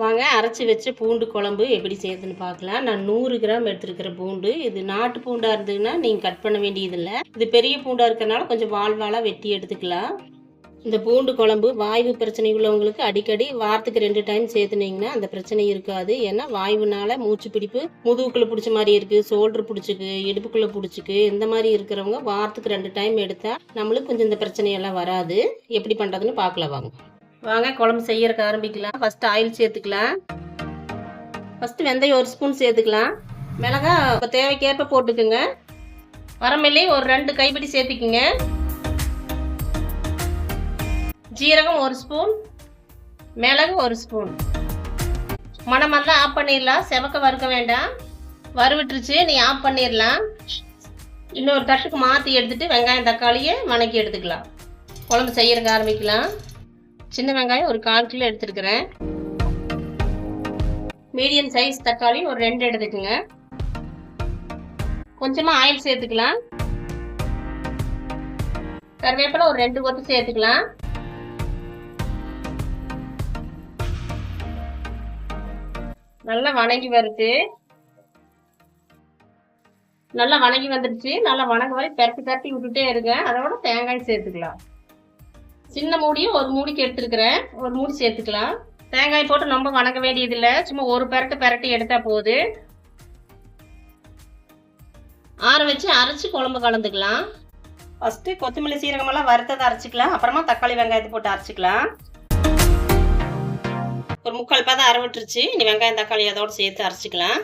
வாங்க அரைச்சி வச்ச பூண்டு குழம்பு எப்படி செய்யுதுன்னு பார்க்கலாம். நான் நூறு கிராம் எடுத்துருக்கிற பூண்டு. இது நாட்டு பூண்டாக இருந்ததுன்னா நீங்கள் கட் பண்ண வேண்டியதில்லை. இது பெரிய பூண்டாக இருக்கிறனால கொஞ்சம் வால் வெட்டி எடுத்துக்கலாம். இந்த பூண்டு குழம்பு வாய்வு பிரச்சனை உள்ளவங்களுக்கு அடிக்கடி வாரத்துக்கு ரெண்டு டைம் சேர்த்துனீங்கன்னா அந்த பிரச்சனை இருக்காது. ஏன்னா வாய்வுனால மூச்சு பிடிப்பு முதுகுக்குள்ளே பிடிச்ச மாதிரி இருக்குது ஷோல்டர் பிடிச்சிக்கு இடுப்புக்குள்ள பிடிச்சிக்கு இந்த மாதிரி இருக்கிறவங்க வாரத்துக்கு ரெண்டு டைம் எடுத்தால் நம்மளுக்கு கொஞ்சம் இந்த பிரச்சனையெல்லாம் வராது. எப்படி பண்ணுறதுன்னு பார்க்கலாம் வாங்க. வாங்க குழம்பு செய்யறதுக்கு ஆரம்பிக்கலாம். ஃபஸ்ட்டு ஆயில் சேர்த்துக்கலாம். ஃபஸ்ட்டு வெந்தயம் ஒரு ஸ்பூன் சேர்த்துக்கலாம். மிளகா தேவைக்கேற்ப போட்டுக்குங்க. வரமில்லி ஒரு ரெண்டு கைப்பிடி சேர்த்துக்குங்க. ஜீரகம் ஒரு ஸ்பூன் மிளகு ஒரு ஸ்பூன் மணமெல்லாம் ஆஃப் பண்ணிடலாம். செவக்க வறுக்க வேண்டாம். வறுவிட்டுருச்சு நீ ஆஃப் பண்ணிடலாம். இன்னொரு தட்டுக்கு மாற்றி எடுத்துட்டு வெங்காயம் தக்காளியை வணக்கி எடுத்துக்கலாம். குழம்பு செய்யறதுக்கு ஆரம்பிக்கலாம். சின்ன வெங்காயம் ஒரு கால் கிலோ எடுத்துருக்கிறேன். மீடியம் சைஸ் தக்காளி ஒரு ரெண்டு எடுத்துக்கோங்க. கொஞ்சமாக ஆயில் சேர்த்துக்கலாம். கருவேப்பிலை ஒரு ரெண்டு கொத்து சேர்த்துக்கலாம். நல்லா வணங்கி வருது. நல்லா வணங்கி வந்துடுச்சு. நல்லா வணங்க வரை பரட்டி பரட்டி விட்டுட்டே இருங்க. அதோட தேங்காய் சேர்த்துக்கலாம். சின்ன மூடியும் ஒரு மூடிக்கு எடுத்துருக்கிறேன் ஒரு மூடி சேர்த்துக்கலாம். தேங்காய் போட்டு ரொம்ப வணங்க வேண்டியதில்லை. சும்மா ஒரு பெரட்டு பெரட்டி எடுத்தால் போகுது ஆற வச்சு அரைச்சி குழம்பு கலந்துக்கலாம். ஃபஸ்ட்டு கொத்தமல்லி சீரகமெல்லாம் வறுத்ததை அரைச்சிக்கலாம். அப்புறமா தக்காளி வெங்காயத்தை போட்டு அரைச்சிக்கலாம். ஒரு முக்கால் பாதம் அரைவிட்டுருச்சு இனி வெங்காயம் தக்காளி அதோடு சேர்த்து அரைச்சிக்கலாம்.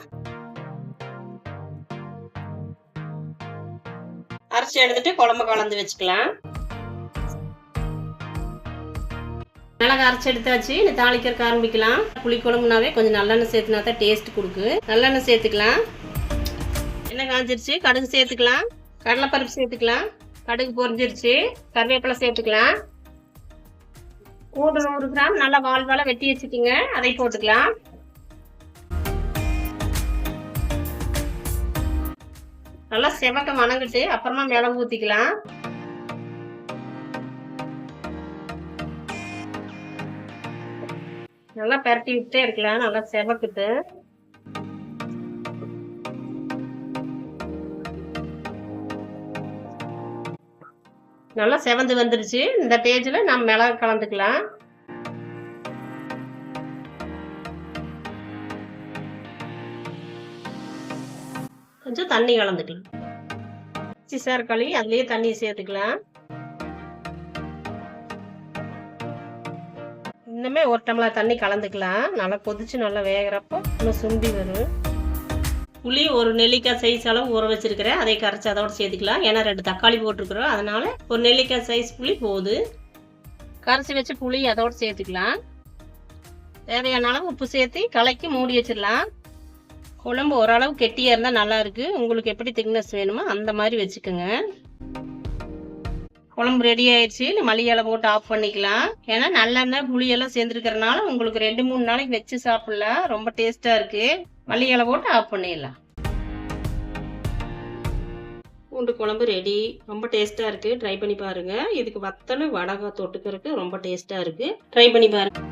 அரைச்சி எடுத்துட்டு குழம்பு கலந்து வச்சுக்கலாம். மிளகா அரைச்சி எடுத்தாச்சு. இந்த தாளிக்கிறதுக்கு ஆரம்பிக்கலாம். புளி குழம்புனாவே கொஞ்சம் நல்லெண்ணெய் சேர்த்துனா தான் டேஸ்ட் கொடுக்கு. நல்லெண்ணெய் சேர்த்துக்கலாம். எண்ணெய் காஞ்சிருச்சு. கடுகு சேர்த்துக்கலாம். கடலைப்பருப்பு சேர்த்துக்கலாம். கடுகு பொரிஞ்சிருச்சு. கருவேப்பிலை சேர்த்துக்கலாம். பூண்டு நூறு கிராம் நல்லா வால் வாழை வெட்டி வச்சுக்கிங்க அதை போட்டுக்கலாம். நல்லா செவக்க வணங்கிட்டு அப்புறமா மிளகு ஊற்றிக்கலாம் நல்லா பரட்டி விட்டே இருக்கலாம். நல்லா செவக்குட்டு நல்லா செவந்து வந்துருச்சு. இந்த பேஜில் நம்ம மிளகு கலந்துக்கலாம். கொஞ்சம் தண்ணி கலந்துக்கலாம். சிசார் களி அதுலேயே தண்ணி சேர்த்துக்கலாம். இன்னுமே ஒரு டம்ளர் தண்ணி கலந்துக்கலாம். நல்லா கொதிச்சு நல்லா வேகிறப்போ இன்னும் சுண்டி வரும். புளி ஒரு நெல்லிக்காய் சைஸ் அளவு ஊற வச்சிருக்கிறேன். அதை கரைச்சி அதோட சேர்த்துக்கலாம். ஏன்னா ரெண்டு தக்காளி போட்டிருக்கிறோம். அதனால ஒரு நெல்லிக்காய் சைஸ் புளி போகுது கரைச்சி வச்ச புளி அதோட சேர்த்துக்கலாம். தேவையான அளவு உப்பு சேர்த்து கலக்கி மூடி வச்சிடலாம். குழம்பு ஓரளவு கெட்டியாக இருந்தால் நல்லாயிருக்கு உங்களுக்கு எப்படி திக்னஸ் வேணுமோ அந்த மாதிரி வச்சுக்கோங்க. குழம்பு ரெடி ஆயிடுச்சு. மல்லி இலை போட்டு ஆஃப் பண்ணிக்கலாம். ஏன்னா நல்லெண்ணெய் புளியெல்லாம் சேர்ந்துருக்கிறனால உங்களுக்கு ரெண்டு மூணு நாளைக்கு வச்சு சாப்பிடலாம் ரொம்ப டேஸ்ட்டாக இருக்கு. மல்லி இலை போட்டு ஆஃப் பண்ணிடலாம். பூண்டு குழம்பு ரெடி ரொம்ப டேஸ்ட்டாக இருக்குது ட்ரை பண்ணி பாருங்கள் இதுக்கு வத்தல் வடகா தொட்டுக்கிறதுக்கு ரொம்ப டேஸ்ட்டாக இருக்குது ட்ரை பண்ணி பாருங்கள்